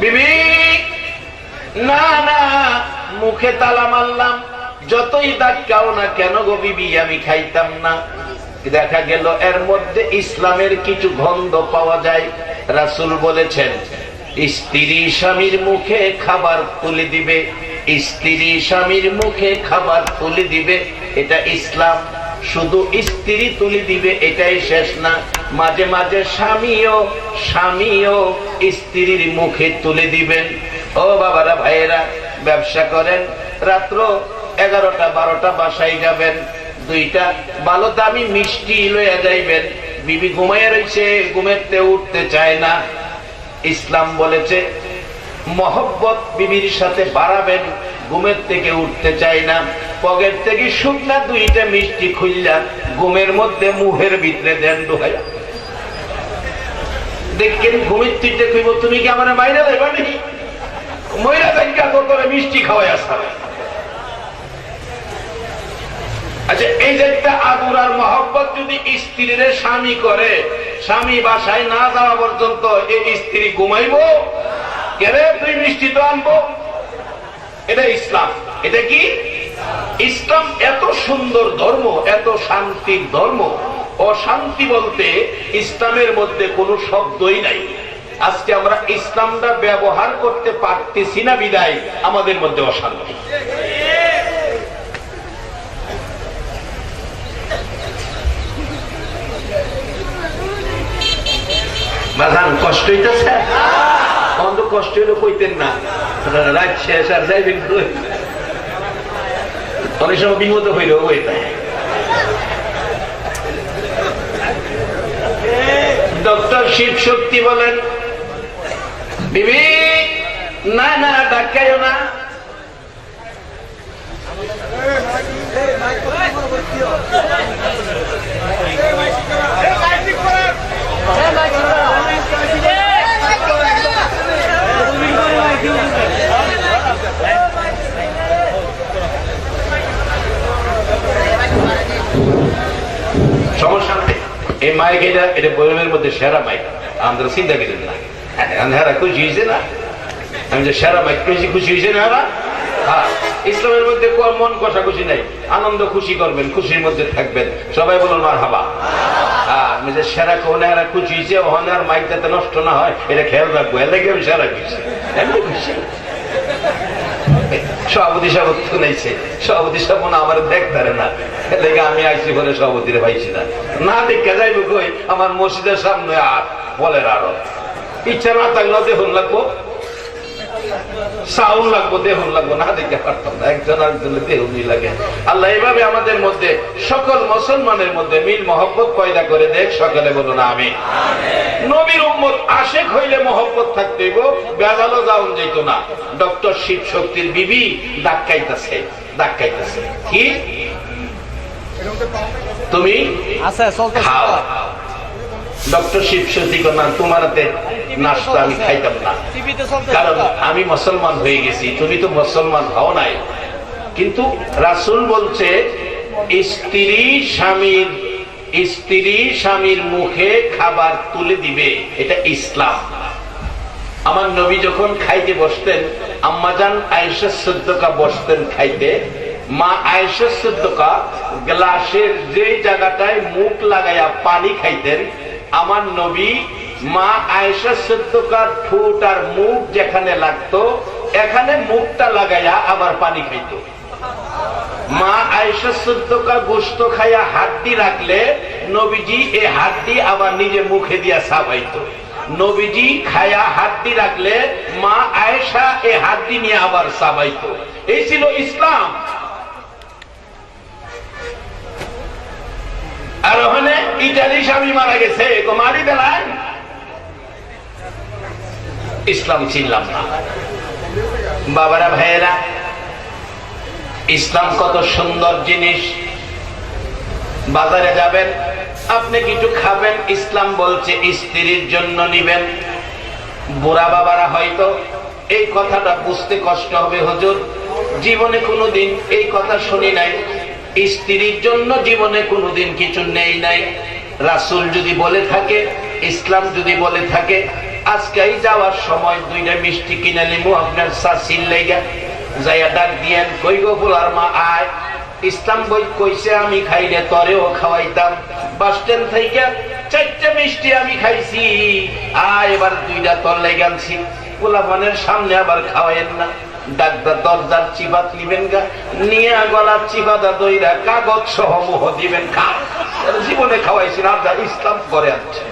বিবি, না না, মুখে তালা মারলাম। যতই ডাকাও না কেন গো বিবি, আমি খাইতাম না। দেখা গেল এর মধ্যে ইসলামের কিছু গন্ধ পাওয়া যায়। রাসূল বলেছেন, স্ত্রী স্বামীর মুখে খাবার তুলে দিবে। স্ত্রী স্বামীর মুখে খাবার তুলে দিবে, এটা ইসলাম। শুধু স্ত্রী তুলে দিবে, এটাই শেষ না। মাঝে মাঝে স্বামীও স্বামীও স্ত্রীর মুখে তুলে দিবেন। ও বাবারা, ভাইয়েরা, ব্যবসা করেন, রাত্র এগারোটা, বারোটা বাসায় যাবেন, দুইটা, ভালো দামি মিষ্টি লইয়া যাইবেন। বিবি ঘুমাইয়া রয়েছে ঘুমেতে উঠতে চায় না। ইসলাম বলেছে, মহব্বত বিবির সাথে বাড়াবেন, ঘুমের থেকে উঠতে চাই না। পকেট থেকে শুকনা দুইটা মিষ্টি খুললা ঘুমের মধ্যে মুহের ভিতরে দেন দোহাই। দেখেন, ঘুমের তুইতে কইব, তুমি কি আমার মাইরা দেবা নাকি? মহিলা ব্যাংকা করে মিষ্টি খাওয়াই আসা। আচ্ছা এই যে একটা আদুর আর মহব্বত যদি স্ত্রীর স্বামী করে, স্বামী বাসায় না যাওয়া পর্যন্ত এই স্ত্রী ঘুমাইবো? কেরে তুই মিষ্টি তো আনব? এটা ইসলাম। এটা কি? ইসলাম এত সুন্দর ধর্ম, এত শান্তির ধর্ম। অশান্তি বলতে ইসলামের মধ্যে কোনো শব্দই নাই। আজকে আমরা ইসলামটা ব্যবহার করতে পারতেছি না বিদায়, আমাদের মধ্যে অশান্তি। কষ্ট হইতেছে? অন্ত কষ্ট হইলে কইতেন না। রাত শেষ আর যাইবেন? অনেক সময় বিপদ হইল ওই তাই ডক্টর শিব শক্তি বলেন, বিবি, না না ডাকাইও না। সমস্যা নেই। এই মাইক এটা এটা বইমের মধ্যে সেরা মাইক। আমাদের চিন্তা করেন না। হেরা খুশি হয়েছে না? আমি যে সেরা মাইক পেয়েছি, খুশি হয়েছে না হ্যাঁ ইসলামের মধ্যে মন কষা খুশি নাই। আনন্দ খুশি করবেন, খুশির মধ্যে থাকবেন। সবাই বলুন মার হাবা হ্যাঁ আমি যে সেরা কোনে এরা খুশি হয়েছে ওখানে আর মাইক যাতে নষ্ট না হয়, এটা খেয়াল রাখব। এর আমি সেরা খুশি এমনি খুশি। সভাপতি সাহেব শুনেছে সভাপতি সাহেব মনে আমার দেখতারে না। লেগে আমি আইসি বলে সভাপতিরে ভাইছি না না দেখে যাইব কই আমার মসজিদের সামনে আর বলের আরও। ইচ্ছা না থাকলেও দেখুন লাগবো। সাউন্ড লাগবো দেহন লাগবো না দেখে পারতাম না। একজন আরেকজনের দেহনই লাগে। আল্লাহ এইভাবে আমাদের মধ্যে সকল মুসলমানের মধ্যে মিল মহব্বত পয়দা করে দেখ সকালে বলুন আমি নবীর উম্মত আশেক হইলে মহব্বত থাকতে বেলালো যাওন যেত না। ডক্টর শিব শক্তির বিবি ডাক্কাইতেছে ডাক্কাইতেছে কি? তুমি? আছে চলতে খাও ডক্টর শিব শক্তি না তোমার নাস্তা আমি খাইতাম না। কারণ আমি মুসলমান হয়ে গেছি, তুমি তো মুসলমান হও নাই। কিন্তু রাসূল বলছে, স্ত্রী স্বামীর স্ত্রী স্বামীর মুখে খাবার তুলে দিবে, এটা ইসলাম। আমার নবী যখন খাইতে বসতেন আম্মাজান আয়েশা সদ্যকা বসতেন খাইতে, মা আয়েশা সদ্যকা গ্লাসের যে জায়গাটায় মুখ লাগাইয়া পানি খাইতেন আমার নবী মা আয়েশা সদ্দকার ঠোঁট আর মুখ যেখানে লাগতো, এখানে মুখটা লাগাইয়া আবার পানি খাইতো। মা আয়েশা সদ্দকা গোস্ত খাইয়া হাড্ডি রাখলে নবীজি এই হাড্ডি আবার নিজে মুখে দিয়া সাবাইতো নবীজি খায়া হাড্ডি রাখলে মা আয়েশা এই হাড্ডি নিয়ে আবার সাবাইতো এই ছিল ইসলাম। আর ওখানে ইটালি স্বামী মারা গেছে। মারি দেলান ইসলাম চিনলাম না। বাবারা, ভাইয়েরা, ইসলাম কত সুন্দর জিনিস। বাজারে যাবেন, আপনি কিছু খাবেন, ইসলাম বলছে স্ত্রীর জন্য নিবেন। বুড়া বাবারা হয়তো এই কথাটা বুঝতে কষ্ট হবে, হুজুর। জীবনে কোনোদিন এই কথা শুনি নাই। স্ত্রীর জন্য জীবনে কোনোদিন কিছু নেই নাই। রাসূল যদি বলে থাকে, ইসলাম যদি বলে থাকে, আজকেই যাওয়ার সময় দুইটা মিষ্টি কিনে নিমু, আপনার চাষির লেগা। যাইয়া ডাক দিয়েন, কই গো ফুলার মা, আয়। ইসলাম বই কইছে, আমি খাইলে তরেও খাওয়াইতাম। বাস স্ট্যান্ড থেকে চারটে মিষ্টি আমি খাইছি। আয়, এবার দুইটা তর লেগানছি পোলাপানের সামনে আবার খাওয়াইেন না। ডাক্তার দরজার চিবাত নিবেন গা, নিয়ে গলার চিবাদা দইরা কাগজ সহ মোহ দিবেন খা। জীবনে খাওয়াইছি না যা ইসলাম করে আছে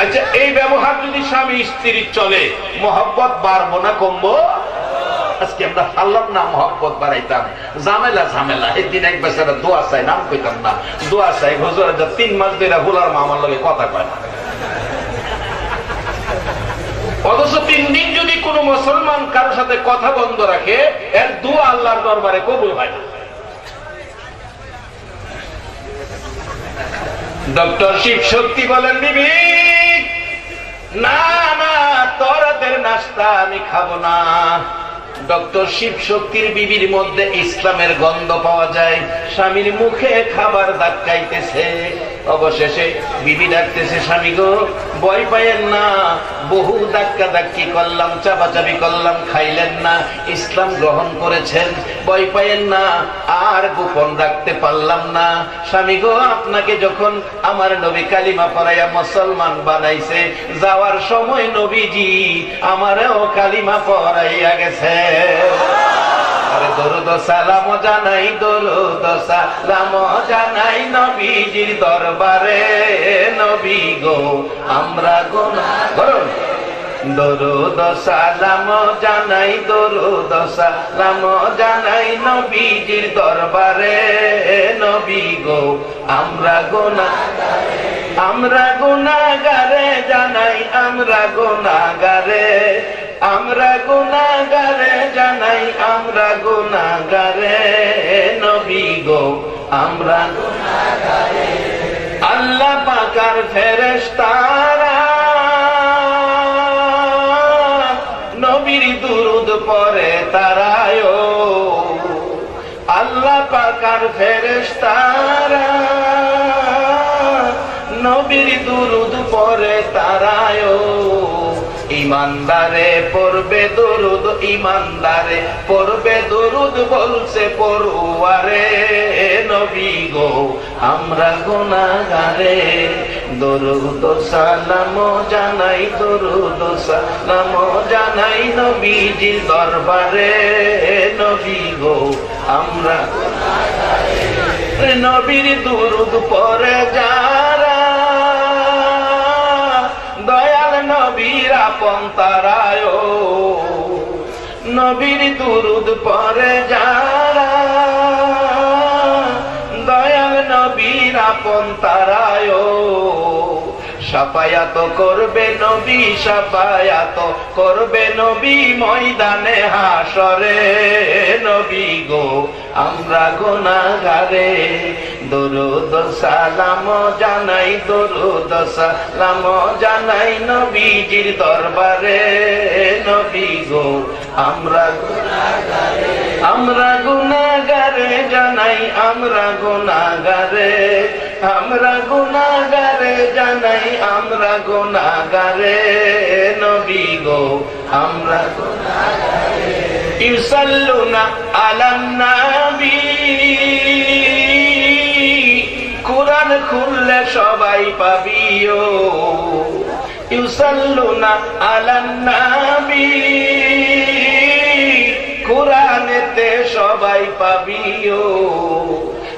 আচ্ছা এই ব্যবহার যদি স্বামী স্ত্রীর চলে, মহব্বত বাড়বো না কমবো? আজকে আমরা পারলাম না মহব্বত বাড়াইতাম। ঝামেলা ঝামেলা। একদিন এক বেচারা দোয়া চাই নাম কইতাম না। দোয়া চাই হুজুর যা তিন মাস ধরে হুলার মা আমার লগে কথা কয় না। অথচ তিন দিন যদি কোনো মুসলমান কারোর সাথে কথা বন্ধ রাখে, এর দোয়া আল্লাহর দরবারে কবুল হয় না। ডক্টর শিব শক্তি বলেন, বিবি, না না তোরাদের নাস্তা আমি খাব না। ডক্টর শিব শক্তির বিবির মধ্যে ইসলামের গন্ধ পাওয়া যায়। স্বামীর মুখে খাবার ধাক্কাইতেছে। অবশেষে বিবি ডাকতেছে, স্বামী গো, ভয় পাইয়েন না। বহু ধাক্কা ধাক্কি করলাম, চাপাচাপি করলাম, খাইলেন না, ইসলাম গ্রহণ করেছেন, ভয় পাইয়েন না, আর গোপন রাখতে পারলাম না। স্বামী গো, আপনাকে যখন আমার নবী কালিমা পড়াইয়া মুসলমান বানাইছে, যাওয়ার সময় নবীজি আমারও কালিমা পড়াইয়া গেছে। দরুদ সালাম জানাই, দরুদ সালাম জানাই নবীজির দরবারে। নবী গো, আমরা গোনা করুন দরুদ সালাম জানাই, দরুদ সালাম জানাই নবীজির দরবারে। নবী গো, আমরা গোনা আমরা গুনাগারে জানাই, আমরা গুনাগারে আমরা গুনাগারে জানাই, আমরা গুনাগারে নবী গো, আমরা আল্লাহ পাকার ফেরেশতারা। নবীর দুরুদ পরে তারায় আল্লাহ পাকার ফেরেশতারা। নবীর দুরুদ পরে তারায় ইমানদারে পড়বে দরুদ, ইমানদারে পড়বে দরুদ বলছে পড়ুয়ারে, নবী গো, আমরা গুনাগারে দরুদ সালাম জানাই, দরুদ সালাম জানাই নবীজি দরবারে। নবী গো, আমরা নবীর দুরুদ পরে যারা নবীর আপন তারায় নবীর দুরুদ পরে যারা, দয়াল নবীর আপন তারায় সাফায়াত করবে নবী, সাফায়াত করবে নবী ময়দানে হাসরে নবী গো, আমরা গোনাগারে দরুদ সালাম জানাই, দরুদ সালাম জানাই নবীজির দরবারে। নবী গো, আমরা আমরা গুনাগারে জানাই, আমরা গুনাগারে আমরা গুনাগারে জানাই, আমরা গুনাগারে নবী গো, আমরা গুনাগারে ইউসাল্লুনা আলান খুললে সবাই পাবিও। ইউসাল্লুনা আলান নাবী। কোরআনেতে সবাই পাবিও।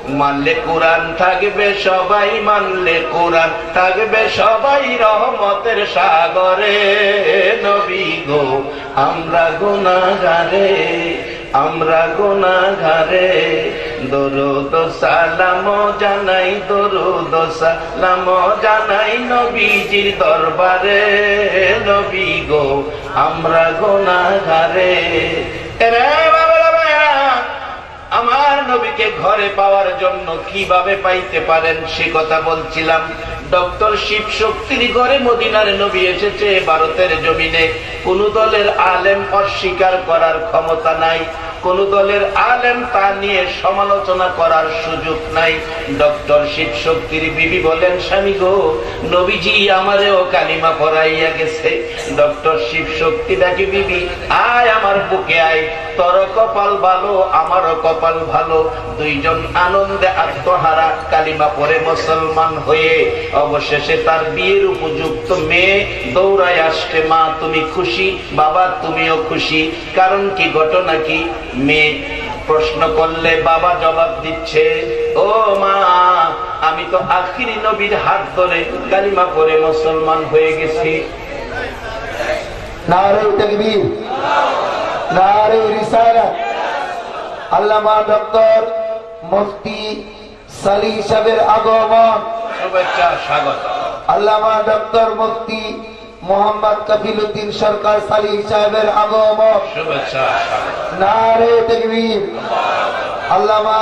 মানলে কোরআন থাকবে, সবাই মানলে কোরআন থাকবে, সবাই রহমতের সাগরে। নবী গো, আমরা গুনাগারে আমরা গুনাগারে দরুদ সালাম জানাই, দরুদ সালাম জানাই নবীজির দরবারে। নবী গো, আমরা গুনাগারে আমার নবীকে ঘরে পাওয়ার জন্য কীভাবে পাইতে পারেন সে কথা বলছিলাম। ডক্টর শিব শক্তির ঘরে মদিনার নবী এসেছে, ভারতের জমিনে। কোন দলের আলেম অস্বীকার করার ক্ষমতা নাই। কোন দলের আলেম তা নিয়ে সমালোচনা করার সুযোগ নাই। ডক্টর শিব শক্তির বিবি বলেন, স্বামী গো, নবীজি আমারেও কালিমা পড়াইয়া গেছে। ডক্টর শিব শক্তি ডাকি, বিবি, আয় আমার বুকে, আয়। তোর কপাল ভালো, আমারও কপাল ভালো। দুইজন আনন্দে আত্মহারা কালিমা পরে মুসলমান হয়ে অবশেষে তার বিয়ের উপযুক্ত মেয়ে দৌড়ায় আসছে। মা, তুমি খুশি? বাবা, তুমিও খুশি? কারণ কি, ঘটনা কি? মেয়ে প্রশ্ন করলে বাবা জবাব দিচ্ছে ও মা আমি তো আখিরি নবীর হাত ধরে কালিমা পরে মুসলমান হয়ে গেছি। আল্লামা ডক্টর মুফতি সালি সাহেবের আগমন। শুভেচ্ছা স্বাগত। আল্লামা ডক্টর মুফতি মোহাম্মদ কফিলউদ্দিন সরকার সালি সাহেবের আগমন। নারে তকবীর। আল্লামা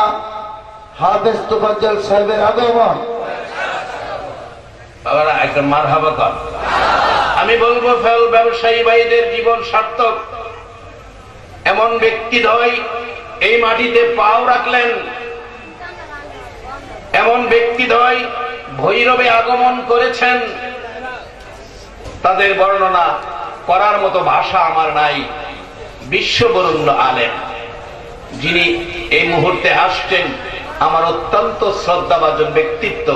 হাফেজ তুফাজ্জল সাহেবের আগমন। বাবারা একটা মার হাবা কর। আমি বলব ফেল ব্যবসায়ী ভাইদের জীবন সার্থক। এমন ব্যক্তি নয় এই মাটিতে পাও রাখলেন। এমন ব্যক্তি নয় ভৈরবে আগমন করেছেন। তাদের বর্ণনা করার মতো ভাষা আমার নাই। বিশ্ববরুণ্য আলেম। যিনি এই মুহূর্তে আসছেন আমার অত্যন্ত শ্রদ্ধাভাজন ব্যক্তিত্ব।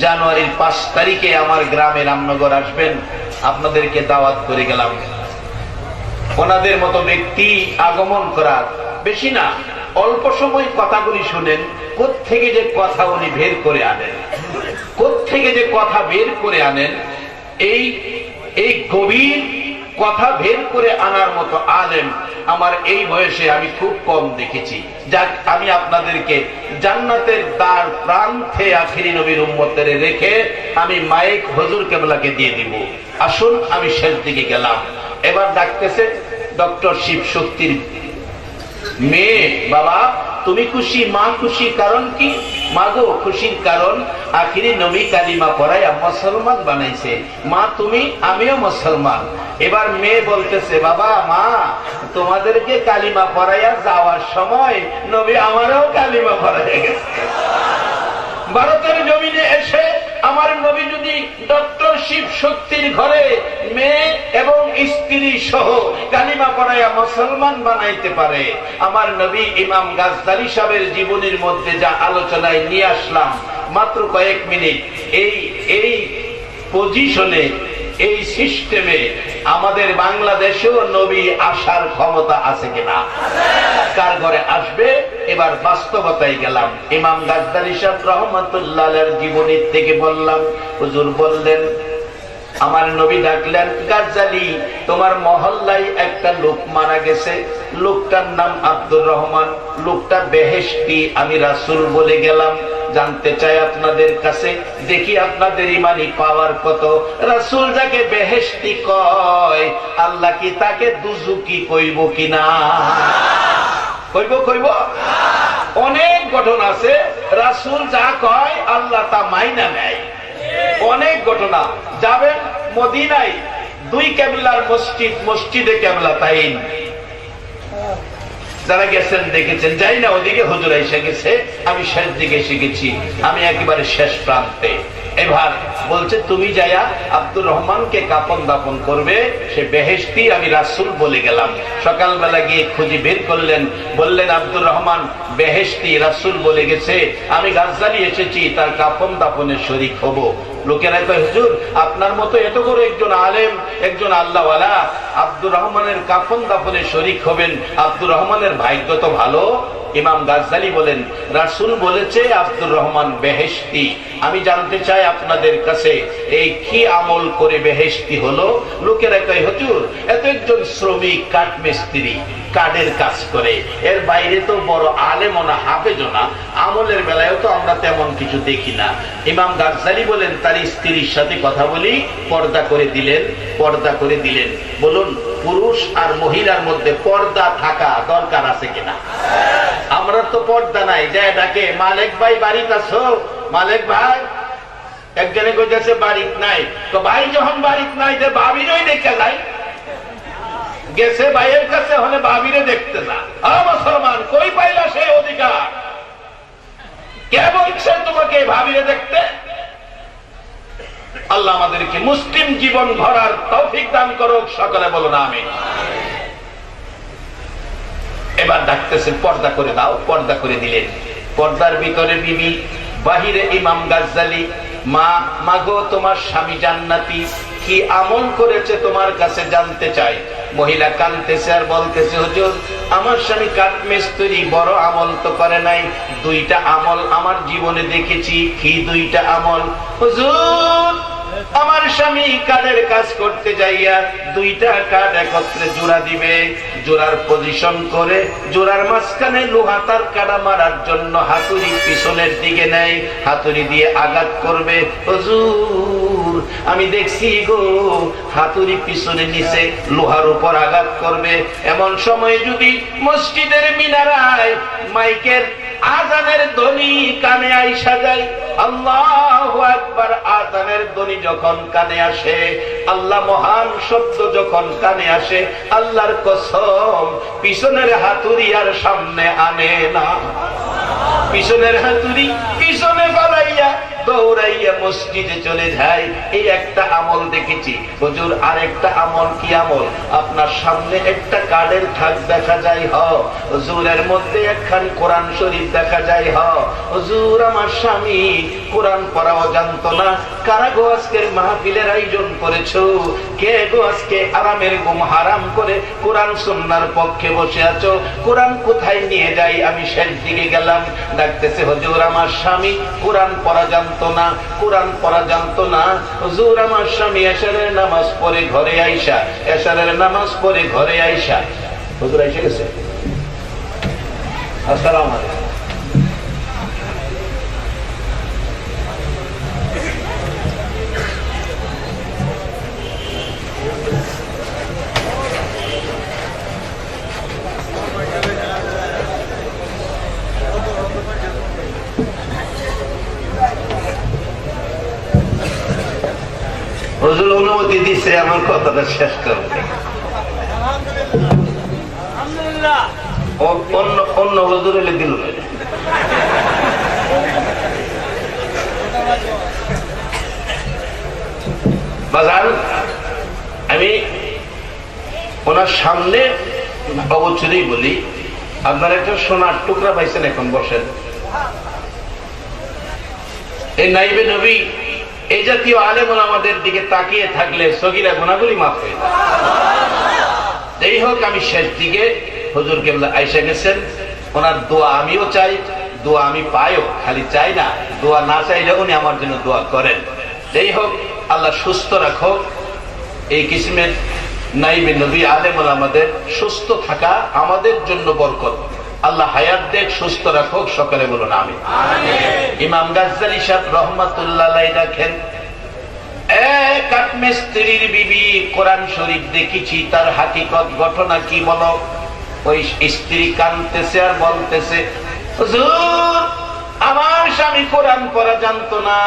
জানুয়ারির পাঁচ তারিখে আমার গ্রামে রামনগর আসবেন। আপনাদেরকে দাওয়াত করে গেলাম। ওনাদের মতো ব্যক্তি আগমন করার বেশি না, অল্প সময় কথাগুলি শুনেন থেকে যে কথা উনি বের করে আনেন থেকে যে কথা বের করে আনেন, এই এই গভীর কথা বের করে আনার মতো আলেম আমার এই বয়সে আমি খুব কম দেখেছি। যাক, আমি আপনাদেরকে জান্নাতের দ্বার প্রান্তে আখিরি নবীর উম্মতের রেখে আমি মাইক হজুর কেবলাকে দিয়ে দিব। আসুন, আমি শেষ দিকে গেলাম। এবার ডাকতেছে ডক্টর শিব শক্তির মেয়ে, বাবা। তুমি খুশি, মা খুশি কারণ কি? মাগো খুশির কারণ, আখিরি নবী কালিমা পড়াইয়া মুসলমান বানাইছে। মা তুমি, আমিও মুসলমান। এবার মেয়ে বলতেছে, বাবা, মা, তোমাদেরকে কালিমা পড়াইয়া যাওয়ার সময় নবী আমারও কালিমা পড়াইয়া গেছে। ভারতের জমিনে এসে আমার নবী যদি ডক্টর শিব শক্তির ঘরে মেয়ে এবং স্ত্রী সহ কালিমা পড়াইয়া মুসলমান বানাইতে পারে, আমার নবী ইমাম গাজদারি সাহেবের জীবনের মধ্যে যা আলোচনায় নিয়ে আসলাম মাত্র কয়েক মিনিট, এই এই পজিশনে এই সিস্টেমে আমাদের বাংলাদেশেও নবী আসার ক্ষমতা আছে কিনা? কার ঘরে আসবে? এবার বাস্তবতায় গেলাম। ইমাম গাজদারি সাহেব রহমতুল্লাহ জীবনী থেকে বললাম, হুজুর বললেন, আমার নবী ডাকলেন, গাজ্জালি, তোমার মহল্লায় একটা লোক মারা গেছে। লোকটার নাম আব্দুর রহমান, লোকটা বেহেশতি, আমি রাসুল বলে গেলাম। জানতে চাই আপনাদের কাছে, দেখি আপনাদের ইমানি পাওয়ার কত। রাসুল যাকে বেহেশতি কয়, আল্লাহ কি তাকে দুজুকি কইব কিনা? কইব কইব? অনেক গঠন আছে, রাসুল যা কয়, আল্লাহ তা মাইনা নেয়। অনেক ঘটনা। যাবেন মদিনায়, দুই ক্যাবলার মসজিদ, মসজিদে ক্যাবলা তাইন। যারা গেছেন, দেখেছেন, যাই না ওদিকে হুজুর এসে গেছে, আমি শেষ দিকে এসে গেছি আমি একেবারে শেষ প্রান্তে। এবার বলছে, তুমি যাইয়া আব্দুর রহমানকে কাপন দাপন করবে, সে বেহেস্তি আমি রাসুল বলে গেলাম। সকালবেলা গিয়ে খুঁজি বের করলেন, বললেন, আব্দুর রহমান বেহেস্তি রাসুল বলে গেছে, আমি গাছদারি এসেছি, তার কাপন দাপনের শরিক হব। লোকেরা কয়, হুজুর, আপনার মতো এত বড় একজন আলেম, একজন আল্লাহওয়ালা, আব্দুর রহমানের কাফন দাফনে শরিক হবেন, আব্দুর রহমানের ভাগ্য তো ভালো? ইমাম গাজ্জালি বলেন, রাসুল বলেছে, আব্দুর রহমান বেহেশতি। আমি জানতে চাই আপনাদের কাছে, এই কি আমল করে বেহেশতি হলো? লোকেরা কয়, হুজুর, এত একজন শ্রমিক কাঠ কাঠের কাজ করে? এর বাইরে তো বড় আলেম না হাফেজ না। আমলের বেলায়ও তো আমরা তেমন কিছু দেখি না। ইমাম গাজ্জালি বলেন, তার স্ত্রীর সাথে কথা বলি, পর্দা করে দিলেন, পর্দা করে দিলেন। বলুন, পুরুষ আর মহিলার মধ্যে পর্দা থাকা দরকার আছে কিনা? আমরা তো পর্দা নাই, যায় ডাকে, মালিক ভাই, বাড়িতে আছো? মালিক ভাই, একজনে কইতেছে, বাড়িত নাই। তো ভাই যখন বাড়িত নাই যে ভাবিরই দেখে যায় গেছে ভাইয়ের কাছে হলে ভাবিরে দেখতে না। আ মুসলমান, কই পাইলা সেই অধিকার? কে বলছে তোমাকে ভাবিরে দেখতে? আল্লাহ আমাদেরকে মুসলিম জীবন ভরার তৌফিক দান করুক, সকলে বলো না আমি এবার ডাকতেছে, পর্দা করে দাও, পর্দা করে দিলেন। পর্দার ভিতরে বিবি, বাহিরে ইমাম গাজ্জালি, মা, মাগো, তোমার স্বামী জান্নাতি, কি আমল করেছে তোমার কাছে জানতে চাই। মহিলা কানতেছে আর বলতেছে, হুজুর, আমার স্বামী কাঠ মিস্ত্রি বড় আমল তো করে নাই। দুইটা আমল আমার জীবনে দেখেছি, কি দুইটা আমল? হুজুর, আমার স্বামী কাঠের কাজ করতে যাইয়া দুইটা কাঠ একত্রে জোড়া দিবে। জোড়ার পজিশন করে, জোড়ার মাঝখানে লোহা তার কাটা মারার জন্য হাতুড়ি পিছনের দিকে নেয়। হাতুড়ি দিয়ে আঘাত করবে। হুজুর আমি দেখছি গো, হাতুড়ি পিছনে নিচে লোহার উপর আঘাত করবে। এমন সময় যদি মসজিদের মিনারায় মাইকের আজানের ধ্বনি কানে আইসা যায়, আল্লাহ একবার আজানের ধ্বনি যখন কানে আসে, আল্লাহ মহান শব্দ যখন কানে আসে, আল্লাহর কসম, পিছনের হাতুড়ি আর সামনে আনে না। পিছনের হাতুড়ি পিছনে পালাইয়া দৌড়াইয়া মসজিদে চলে যায় এই একটা আমল দেখেছি। হুজুর, আরেকটা আমল কি আমল? আপনার সামনে একটা কার্ডের থাক দেখা যায় হুজুরের মধ্যে একখান কোরআন শরীফ দেখা যায় হুজুর, আমার স্বামী কোরআন পড়াও জানতো না। কারা গো আজকের মাহফিলের আয়োজন করেছ? কে গো আজকে আরামের ঘুম হারাম করে কোরআন সুন্নার পক্ষে বসে আছো? কোরআন কোথায় নিয়ে যাই? আমি শেষ দিকে গেলাম। ডাকতেছে, হুজুর, আমার স্বামী কোরআন পড়া জানতো না, কোরআন পড়া জানতো না। হুজুর আমার স্বামী এসারের নামাজ পড়ে ঘরে আইসা, এশারের নামাজ পড়ে ঘরে আইসা। হুজুর এসে গেছে। আসসালাম আলাইকুম। হুজুর অনুমতি দিচ্ছে আমার কথাটা শেষ করবে অন্য অন্য হুজুর এলে দিল বাজার আমি ওনার সামনে অবচরেই বলি আপনার একটা সোনার টুকরা পাইছেন এখন বসেন। এই নাইবে নবী এই জাতীয় আলেমন আমাদের দিকে তাকিয়ে থাকলে সগিরা গুণাগুলি মাফ হয়ে যায়। যাই হোক, আমি শেষ দিকে হুজুর কেবলা আইসা গেছেন। ওনার দোয়া আমিও চাই, দোয়া আমি পাইও, খালি চাই না, দোয়া না চাইলে উনি আমার জন্য দোয়া করেন। যাই হোক, আল্লাহ সুস্থ রাখো এই কিসিমের নাইবে নবী আলেমন আমাদের সুস্থ থাকা আমাদের জন্য বরকত। আল্লাহ হায়াত দেখ, সুস্থ রাখো সকালে বলুন আমি ইমাম গাজ্জালি সাহেব রহমাতুল্লাহ দেখেন কাঠমিস্ত্রির বিবি কোরআন শরীফ তার হাকিকত ঘটনা কি ওই স্ত্রী কানতেছে আর বলতেছে আমার স্বামী কোরআন পড়া জানতো না,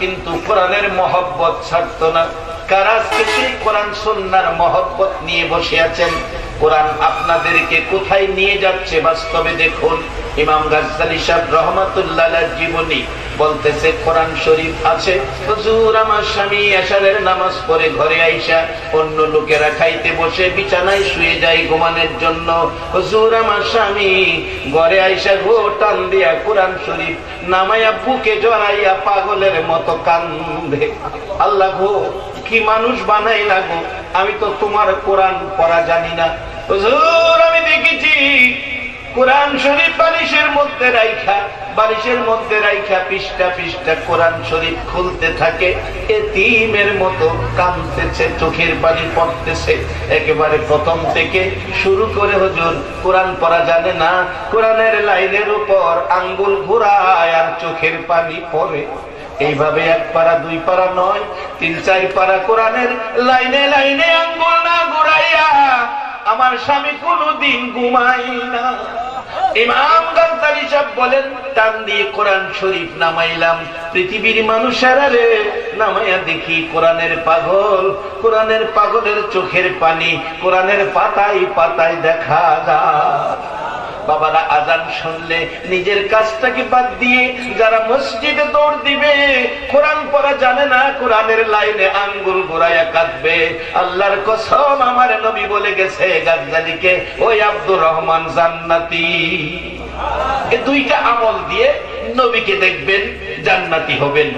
কিন্তু কোরআনের মহব্বত ছাড়তো না। কারা আজকে কোরআন সন্ন্যার মহব্বত নিয়ে বসে আছেন? কোরআন আপনাদেরকে কোথায় নিয়ে যাচ্ছে? বাস্তবে দেখুন, ইমাম গাজ্জালি সাহেব রহমাতুল্লাহ জীবনী বলতেছে, কোরআন শরীফ আছে। হুজুর, আমার স্বামী এশারের নামাজ পড়ে ঘরে আইসা অন্য লোকেরা খাইতে বসে বিছানায় শুয়ে যায় ঘুমানোর জন্য। হুজুর, আমার স্বামী ঘরে আইসা গো, টান দিয়া কোরআন শরীফ নামাইয়া বুকে জড়াইয়া পাগলের মতো কান্দে। আল্লাহ গো, কি মানুষ বানাই না গো? আমি তো তোমার কোরআন পড়া জানি না। আমি দেখেছি কোরআন শরীফ বালিশের মধ্যে রাইখা, বালিশের মধ্যে রাইখা কোরআন শরীফ খুলতে থাকে মতো চোখের পানি পড়তেছে। একেবারে প্রথম থেকে শুরু করে হুজুর, কোরআন পড়া জানে না, কোরআনের লাইনের উপর আঙ্গুল ঘুরায় আর চোখের পানি পড়ে। এইভাবে এক পারা দুই পারা নয়, তিন চার পারা কোরআনের লাইনে লাইনে আঙ্গুল না ঘুরাইয়া আমার স্বামী কোনদিন ঘুমাই না। ইমাম গান্তারি সাহেব বলেন, টান দিয়ে কোরআন শরীফ নামাইলাম। পৃথিবীর মানুষেরা রে নামাইয়া দেখি কোরআনের পাগল। কোরআনের পাগলের চোখের পানি, কোরআনের পাতায় পাতায় দেখা যায়। বাবারা আজান শুনলে নিজের কাজটাকে বাদ দিয়ে যারা মসজিদে দৌড় দিবে, কোরআন পড়া জানে না, কোরআনের লাইনে আঙ্গুল ঘুরাইয়া কাঁদবে। আল্লাহর কসম আমার নবী বলে গেছে, গাজ্জালিকে, ওই আব্দুর রহমান জান্নাতি। এ দুইটা আমল দিয়ে নবীকে দেখবেন জান্নাতি হবেন।